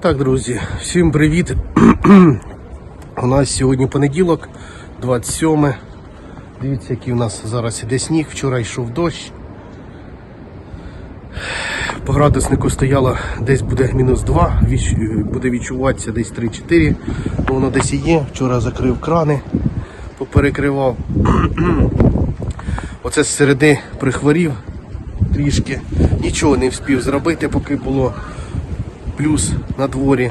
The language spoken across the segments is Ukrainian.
Так, друзі, всім привіт. У нас сьогодні понеділок, 27. Дивіться, який у нас зараз іде сніг. Вчора йшов дощ. По градуснику стояло десь буде мінус 2, буде відчуватися десь 3-4. Ну, Воно десь і є. Вчора закрив крани, поперекривав. Оце з середи прихворів трішки. Нічого не встиг зробити, поки було плюс на дворі.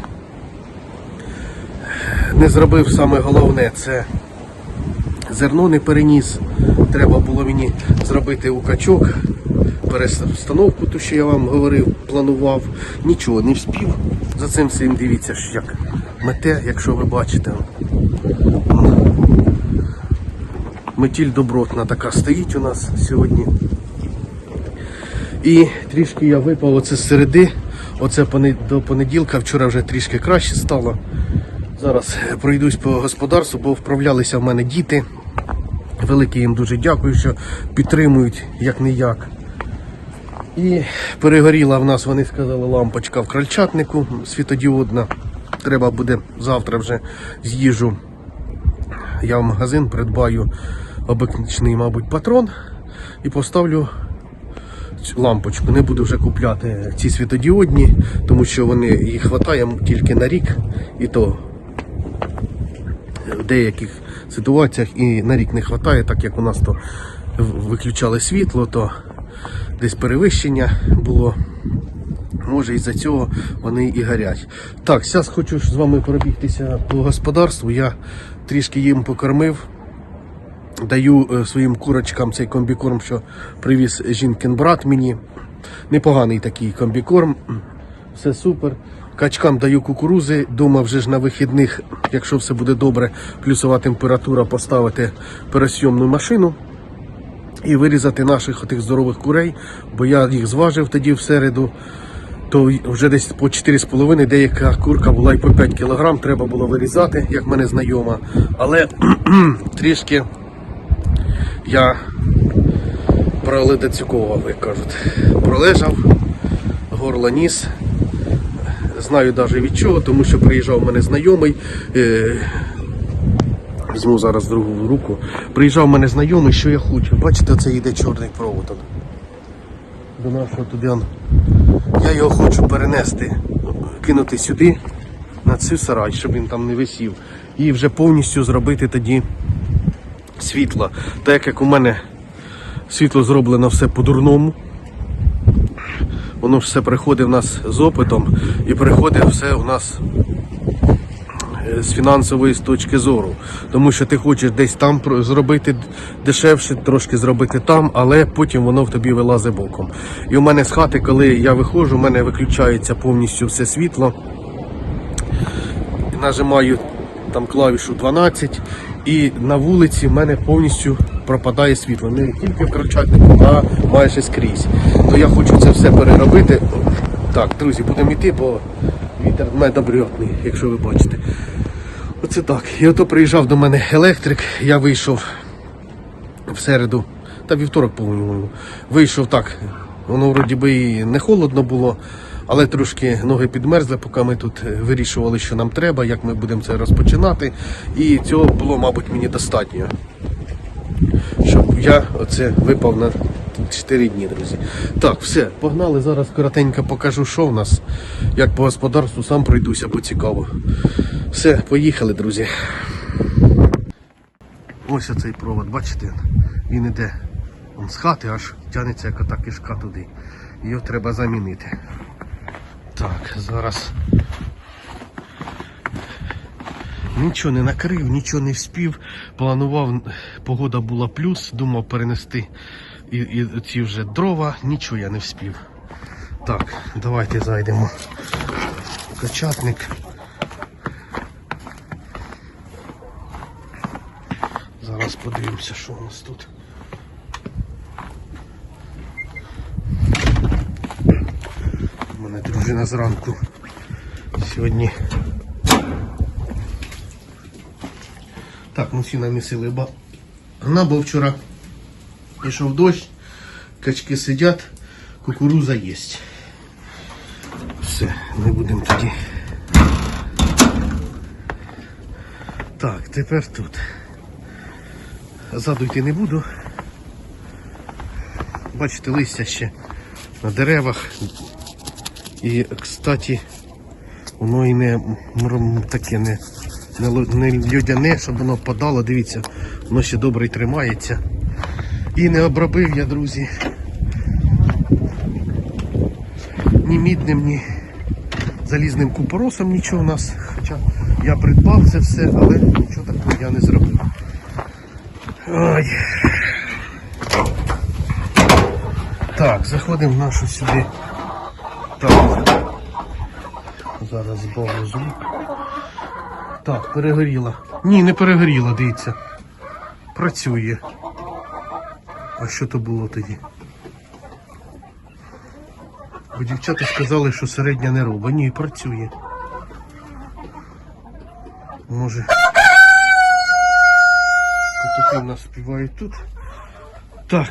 Не зробив саме головне це зерно не переніс. Треба було мені зробити у качок, перестановку, ту, що я вам говорив, планував. Нічого не вспів. За цим всім дивіться, ж як мете, якщо ви бачите. Метіль добротна така стоїть у нас сьогодні. І трішки я випав оце з середи. Оце до понеділка, вчора вже трішки краще стало. Зараз е, пройдусь по господарству, бо вправлялися в мене діти. Велике їм дуже дякую, що підтримують як не як. І перегоріла в нас, вони сказали, лампочка в крольчатнику світодіодна. Треба буде завтра вже з'їжджу. Я в магазин придбаю обичний, мабуть, патрон і поставлю лампочку. Не буду вже купляти ці світодіодні, тому що вони їх вистачає тільки на рік, і то в деяких ситуаціях і на рік не вистачає, так як у нас то виключали світло, то десь перевищення було. Може із-за цього вони і горять. Так, зараз хочу з вами пробігтися по господарству. Я трішки їм покормив. Даю е, своїм курочкам цей комбікорм, що привіз жінкин брат мені. Непоганий такий комбікорм. Все супер. Качкам даю кукурузи. Думав вже ж на вихідних, якщо все буде добре, плюсова температура, поставити пересйомну машину і вирізати наших отих здорових курей, бо я їх зважив тоді в середу. То вже десь по 4,5 деяка курка була і по 5 кг, треба було вирізати, як мене знайома. Але трішки я проледацюковував, як кажуть. Пролежав, горло ніс. Знаю навіть від чого, тому що приїжджав в мене знайомий. Е, візьму зараз другу руку. Приїжджав в мене знайомий, що я хочу. Бачите, це йде чорний провод. До нашого туди. Я його хочу перенести, кинути сюди, на цю сарай, щоб він там не висів. І вже повністю зробити тоді світло. Так як у мене світло зроблено все по-дурному. Воно все приходить в нас з опитом і приходить все у нас е, з фінансової точки зору. Тому що ти хочеш десь там зробити дешевше, трошки зробити там, але потім воно в тобі вилазить боком. І у мене з хати, коли я виходжу, у мене виключається повністю все світло. Нажимаю там клавішу 12 і на вулиці в мене повністю пропадає світло. Не тільки в крольчатнику, а майже скрізь. То я хочу це все переробити. Так, друзі, будемо йти, бо вітер в мене медобрьотний, якщо ви бачите. Оце так. І ото приїжджав до мене електрик, я вийшов в середу, та вівторок, по-моєму, вийшов так. Воно вроді би і не холодно було, але трошки ноги підмерзли, поки ми тут е, вирішували, що нам треба, як ми будемо це розпочинати. І цього було, мабуть, мені достатньо. Щоб я оце випав на 4 дні, друзі. Так, все, погнали. Зараз коротенько покажу, що в нас. Як по господарству сам пройдуся, бо цікаво. Все, поїхали, друзі. Ось оцей провод, бачите, він іде з хати, аж тягнеться як ота кишка туди. Його треба замінити. Так, зараз. Нічого не накрив, нічого не вспів. Планував, погода була плюс, думав перенести і, і ці вже дрова, нічого я не вспів. Так, давайте зайдемо. Качатник. Зараз подивимося, що у нас тут. відрізана зранку сьогодні. Так, ми всі намісили багна, бо вчора пішов дощ, качки сидять, кукуруза є. Все, ми будемо тоді. Так, тепер тут. Ззаду йти не буду. Бачите, листя ще на деревах. І, кстати, воно і не таке не, не, не людяне, щоб воно падало. Дивіться, воно ще добре тримається. І не обробив я, друзі. Ні мідним, ні залізним купоросом нічого у нас. Хоча я придбав це все, але нічого такого я не зробив. Ой. Так, заходимо в нашу сюди. Так. Зараз збавлю. Так, перегоріла. Ні, не перегоріла, дивіться. Працює. А що то було тоді? Бо дівчата сказали, що середня не робить. Ні, працює. Може. Петухи в нас співають тут. Так,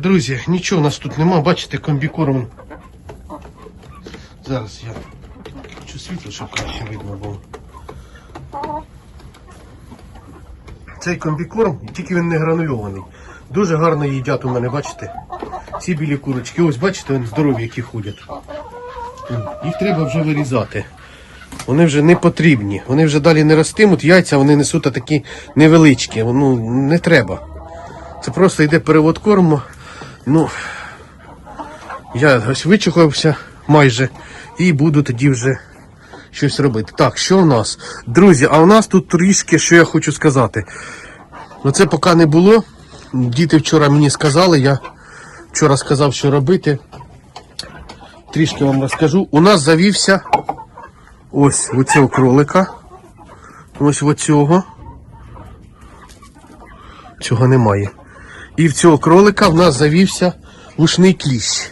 друзі, нічого у нас тут нема, бачите, комбікорм. Зараз я хочу світло, щоб краще видно було. Цей комбікорм, тільки він не гранульований. Дуже гарно їдять у мене, бачите? Ці білі курочки, ось бачите, вони здорові, які ходять. Їх треба вже вирізати. Вони вже не потрібні. Вони вже далі не ростимуть, яйця вони несуть такі невеличкі. Ну, не треба. Це просто йде перевод корму. Ну, я ось вичухався майже і буду тоді вже щось робити. Так, що в нас? Друзі, а у нас тут трішки, що я хочу сказати. Ну це поки не було. Діти вчора мені сказали, я вчора сказав, що робити. Трішки вам розкажу. У нас завівся ось оцього кролика. Ось оцього. Цього немає. І в цього кролика в нас завівся вушний кліщ.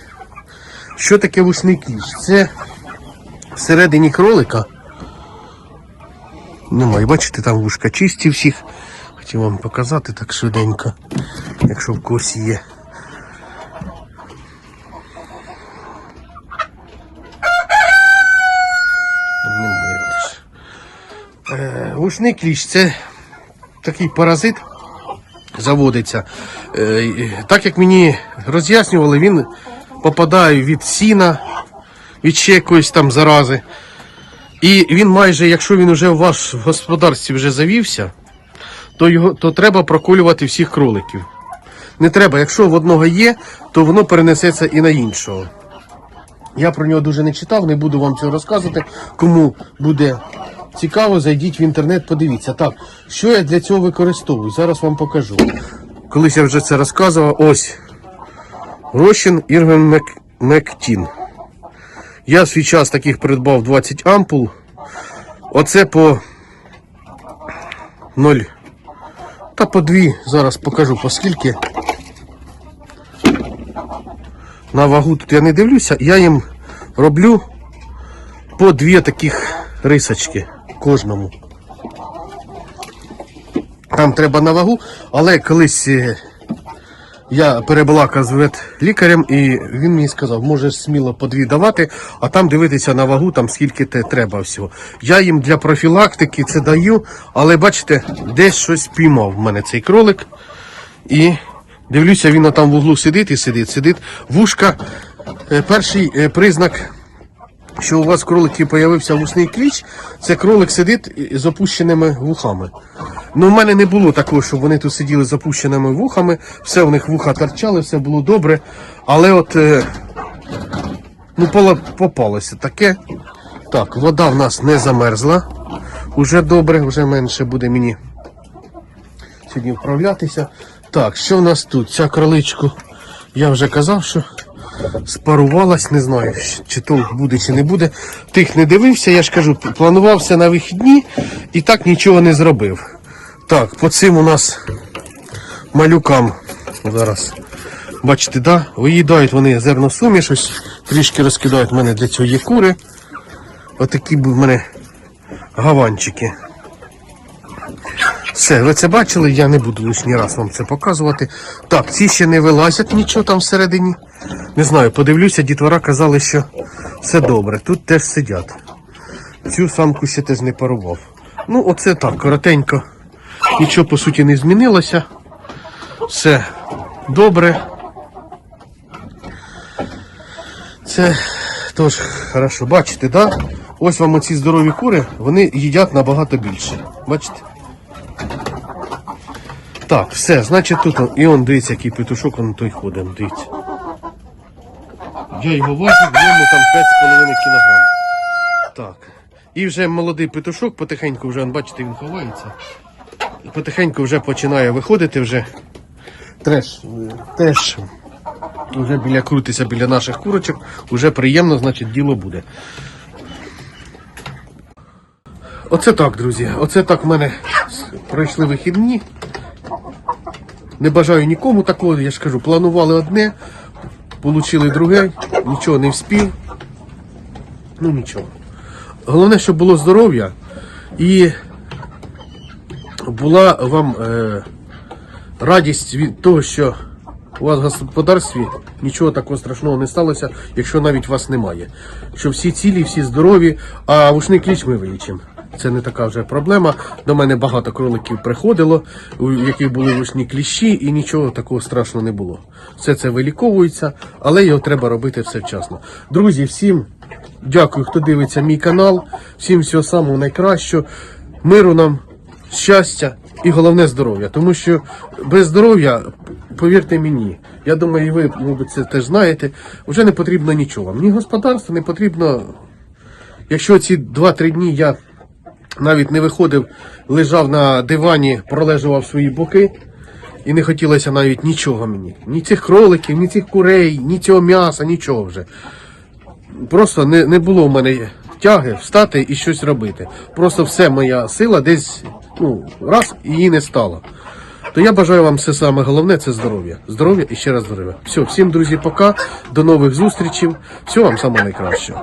Що таке вушний кліщ? Це всередині кролика. Немає, бачите, там вушка чисті всіх. Хотів вам показати так швиденько, якщо в когось є. Теж. Е, Вушний кліщ це такий паразит заводиться. Е, Так як мені роз'яснювали, він попадає від сіна, від ще якоїсь там зарази. І він майже, якщо він вже в господарстві вже завівся, то, його, то треба проколювати всіх кроликів. Не треба, якщо в одного є, то воно перенесеться і на іншого. Я про нього дуже не читав, не буду вам цього розказувати. Кому буде цікаво, зайдіть в інтернет, подивіться. Так, що я для цього використовую? Зараз вам покажу. Колись я вже це розказував. Ось. Розчин Ірвен Мектін. Я свій час таких придбав 20 ампул. Оце по 0. Та по 2. Зараз покажу по скільки. На вагу тут я не дивлюся, я їм роблю по дві таких рисочки кожному. Там треба на вагу, але колись е, я перебалакав з ветлікарем і він мені сказав, можеш сміло по давати, а там дивитися на вагу, там скільки те треба всього. Я їм для профілактики це даю, але бачите, десь щось піймав в мене цей кролик. І дивлюся, він там в углу сидить і сидить, сидить. Вушка, е, перший е, признак, що у вас в кроликів появився вусний кліч, це кролик сидить з опущеними вухами. Ну, в мене не було такого, щоб вони тут сиділи з опущеними вухами, все в них вуха торчали, все було добре. Але от е, ну, попалося таке. Так, вода в нас не замерзла. Уже добре, вже менше буде мені сьогодні вправлятися. Так, що в нас тут? Ця кроличку, я вже казав, що спарувалась, не знаю, чи то буде, чи не буде. Тих не дивився, я ж кажу, планувався на вихідні і так нічого не зробив. Так, по цим у нас малюкам зараз. Бачите, да? виїдають вони зерносуміш, ось трішки розкидають в мене для цього є кури. Отакі був в мене гаванчики. Все, ви це бачили, я не буду лишній раз вам це показувати. Так, ці ще не вилазять нічого там всередині. Не знаю, подивлюся, дітвора казали, що все добре. Тут теж сидять. Цю самку ще теж не парував. Ну, оце так, коротенько нічого по суті не змінилося. Все добре. Це тож хорошо. Бачите, да? Ось вам оці здорові кури, вони їдять набагато більше. Бачите? Так, все, значить тут і он дивіться, який петушок, он той ходить, дивіться. Я його важу, в ньому там 5,5 кг. Так. І вже молодий петушок потихеньку вже, бачите, він ховається. Потихеньку вже починає виходити вже. Треш, теж вже біля крутиться біля наших курочок, вже приємно, значить, діло буде. Оце так, друзі. Оце так в мене пройшли вихідні. Не бажаю нікому такого, я ж кажу, планували одне, получили друге, нічого не вспів. Ну нічого. Головне, щоб було здоров'я і була вам е, радість від того, що у вас в господарстві нічого такого страшного не сталося, якщо навіть вас немає. Що всі цілі, всі здорові, а вушний кліч ми вилічимо. Це не така вже проблема. До мене багато кроликів приходило, у яких були вушні кліщі, і нічого такого страшного не було. Все це виліковується, але його треба робити все вчасно. Друзі, всім дякую, хто дивиться мій канал. Всім всього самого найкращого. Миру нам щастя і головне здоров'я. Тому що без здоров'я, повірте мені, я думаю, і ви, мабуть, це теж знаєте, вже не потрібно нічого. Мені господарство не потрібно. Якщо ці 2-3 дні я навіть не виходив, лежав на дивані, пролежував свої боки. І не хотілося навіть нічого мені. Ні цих кроликів, ні цих курей, ні цього м'яса, нічого вже. Просто не, не було в мене тяги встати і щось робити. Просто все моя сила десь ну, раз і її не стало. То я бажаю вам все саме головне це здоров'я. Здоров'я і ще раз здоров'я. Все, всім друзі, пока. До нових зустрічей. Всього вам самого найкращого.